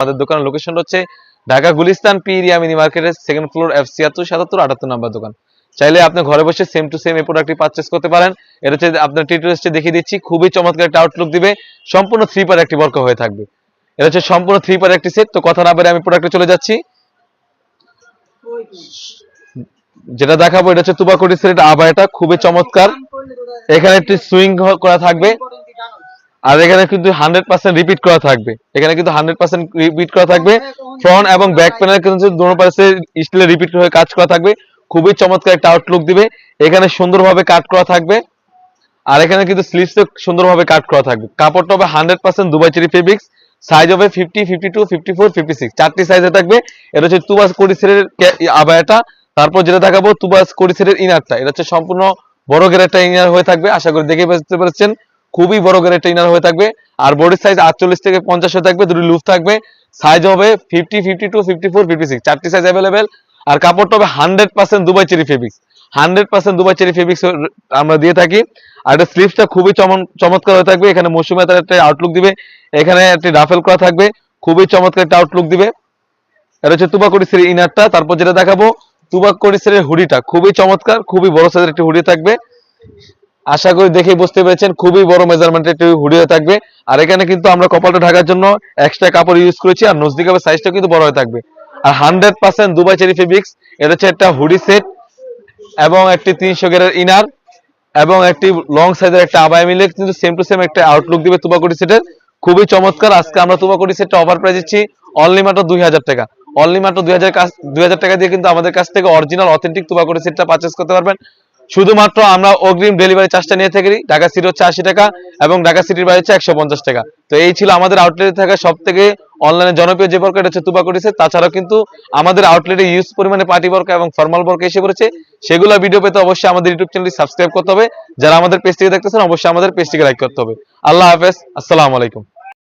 আমাদের দোকানের লোকেশন হচ্ছে Dhaka Gulistan P area mini মার্কেটের সেকেন্ড ফ্লোর এফ ছিয়াত্তর সাতাত্তর, আটাত্তর নাম্বার দোকান। চাইলে আপনি ঘরে বসে সেম টু সেম এই প্রোডাক্টটি পারচেস করতে পারেন। এটা হচ্ছে আপনার টিউটোরিয়ালসটি দেখিয়ে দিচ্ছি। খুবই চমৎকার একটা আউটলুক দিবে। সম্পূর্ণ থ্রি পার একটি বর্ক হয়ে থাকবে। এটা হচ্ছে সম্পূর্ণ থ্রি পার একটি সেট তো কথা না বেড়ে আমি প্রোডাক্টে চলে যাচ্ছি। যেটা দেখাবো, এটা হচ্ছে তুবাকুটি সেট আবায়াটা। খুবই চমৎকার। এখানে একটি সুইং করা থাকবে। আর এখানে কিন্তু হান্ড্রেড পার্সেন্ট রিপিট করা থাকবে। এখানে কিন্তু হান্ড্রেড পার্সেন্ট রিপিট করা থাকবে। ফ্রন্ট এবং ব্যাক প্যানেল কিন্তু দুটো পাশে স্টিলের রিপিট হয়ে কাজ করা থাকবে। খুবই চমৎকার একটা আউটলুক দিবে। এখানে সুন্দরভাবে কাট করা থাকবে। আর এখানে কিন্তু স্লিভস সুন্দরভাবে কাট করা থাকবে। কাপড়টা হবে hundred percent Dubai cherry fabrics size হবে fifty fifty two fifty four fifty six চারটি সাইজে থাকবে। এটা হচ্ছে তুবাস কোডিসের আবায়াটা। তারপর যেটা দেখাবো, তুবাস কোডিসের ইনারটা এটা হচ্ছে সম্পূর্ণ বড় গেরেটা ইনার হয়ে থাকবে। আশা করি দেখে বুঝতে পারছেন। খুবই বড় গেরেটা ইনার হয়ে থাকবে। আর বডির সাইজ আটচল্লিশ থেকে পঞ্চাশ হয়ে থাকবে, দুটি লুফ থাকবে। সাইজ হবে fifty fifty two fifty four fifty six চারটি সাইজ অ্যাভেলেবেল আর কাপড়টা হবে hundred percent Dubai cherry fabrics hundred percent Dubai cherry fabrics আমরা দিয়ে থাকি। আর এটা স্লিভসটা খুবই চমৎকার হয়ে থাকবে। এখানে মৌসুমে তার একটা আউটলুক দিবে। এখানে একটি রাফেল করা থাকবে। খুবই চমৎকার একটা আউটলুক দিবে। এটা হচ্ছে তুবাকড়িসের ইনারটা তারপর যেটা দেখাবো তুবাকড়িসের হুডিটা খুবই চমৎকার, খুবই বড় সাইজের একটি হুডি থাকবে। আশা করি দেখেই বুঝতে পেরেছেন, খুবই বড় মেজারমেন্টের একটি হুডি হয়ে থাকবে। আর এখানে কিন্তু আমরা কপালটা ঢাকার জন্য এক্সট্রা কাপড় ইউজ করেছি, আর নজদিকাবের সাইজটা কিন্তু বড় হয়ে থাকবে। আর hundred percent Dubai cherry fabrics এটা হচ্ছে একটা হুডি সেট এবং একটি তিনশো গেরের ইনার এবং একটি লং সাইজের একটা আবায় মিলে কিন্তু সেম টু সেম একটা আউটলুক দিবে তুবাকুটি সেটের খুবই চমৎকার, আজকে আমরা তুবাকুটি সেটটা অফার প্রাইস দিচ্ছি অনলি মাত্র দুই হাজার টাকা। অনলি মাত্র দুই হাজার দুই হাজার টাকা দিয়ে কিন্তু আমাদের কাছ থেকে অরিজিনাল অথেন্টিক তুবাকুটি সেটটা পারচেস করতে পারবেন। শুধুমাত্র আমরা অগ্রিম ডেলিভারি চার্জটা নিয়ে থাকি, ঢাকা সিটি হচ্ছে আশি টাকা এবং ঢাকা সিটির বাইরে হচ্ছে একশো পঞ্চাশ টাকা। তো এই ছিল আমাদের আউটলেটে থাকা সব থেকে অনলাইনে জনপ্রিয় যে বর্ক এটা হচ্ছে তুবাকুটি সেট তাছাড়াও কিন্তু আমাদের আউটলেটে ইউজ পরিমাণে পার্টি বর্ক এবং ফর্মাল বর্ক এসে পড়েছে। সেগুলো ভিডিও পেতে অবশ্যই আমাদের ইউটিউব চ্যানেলটি সাবস্ক্রাইব করতে হবে। যারা আমাদের পেজ থেকে দেখতেছেন, অবশ্যই আমাদের পেজটিকে লাইক করতে হবে। আল্লাহ হাফেজ, আসসালামু আলাইকুম।